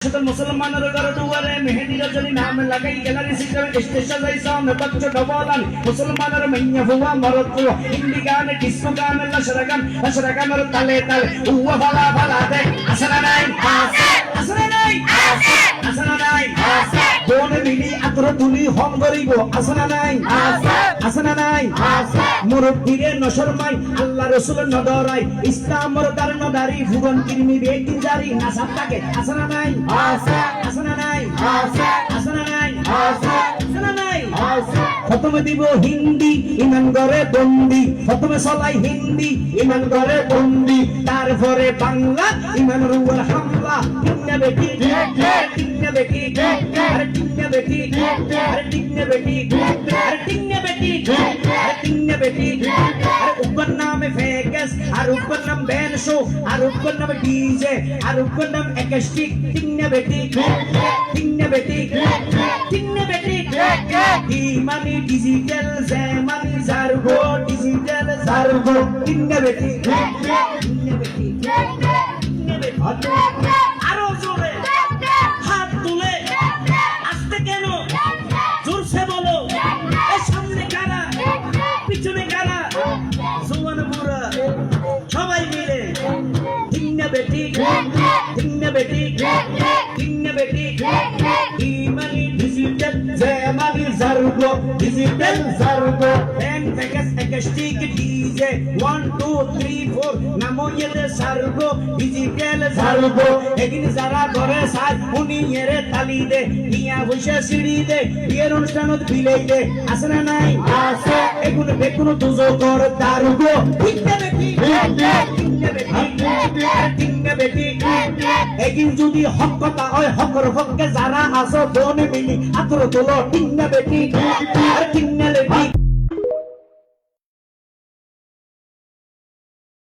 শুধু মুসলমানের ঘর দুয়ারে মেহেদি রজনী নাম লাগাই গ্যালারি সিস্টেম স্টেজ সাজাই সামনে বচ্চ ডবলান মুসলমানের মাইয়া ফুয়া মরদ ফুয়া হিন্দি গান ডিস্কো গান লশরা গান লশরা গানের তালে তালে উয়া ভালা তুলি হম করিব আসনা নাই? আসনা নাই? মুরব্বীরে নশর মাই আল্লাহ রসুলের নদরাই ইসলামর দার নদারি ভুবন কিরমি বেটি জারি নাসাব থাকে নাই? আসনা নাই? আসনা নাই? আসনা নাই? প্রথমে দিব হিন্দি ইমান করে বন্দি। প্রথমে চলাই হিন্দি ইমান করে বন্দি। তারপরে বাংলা ইমান রুয়ার হামলা বেটি dignity, our dignity, our dignity, our dignity, our dignity, our उपनाम फेकस, our उपनाम बैन शो, our उपनाम डीजे, our उपनाम एकस्टिक, dignity, dignity, dignity, धीमनी डिजिटल, जैमनी जार्गो, डिजिटल जार्गो, dignity, dignity, dignity, বেটি তিন্না বেটি ইমানি ডিজিটাল জেমানি জারগো ডিজিটাল জারগো এন ফেকাস একাস্টিক ডিজে 1 2 3 4 নামো ইয়েতে সারগো ডিজিটাল জারগো এগিন যারা করে সাজ উনি এরে তালি দে নিয়া বসে সিঁড়ি দে বিয়ের অনুষ্ঠানত বিলাই দে আছে না নাই আছে এগুন বেগুন তুজো কর দারগো তিন্না এগিন যদি হক কথা হয়, হকর হককে যারা আসো বনে মিলি আতর তোলো তিন্না বেটি তিন্না লেটি।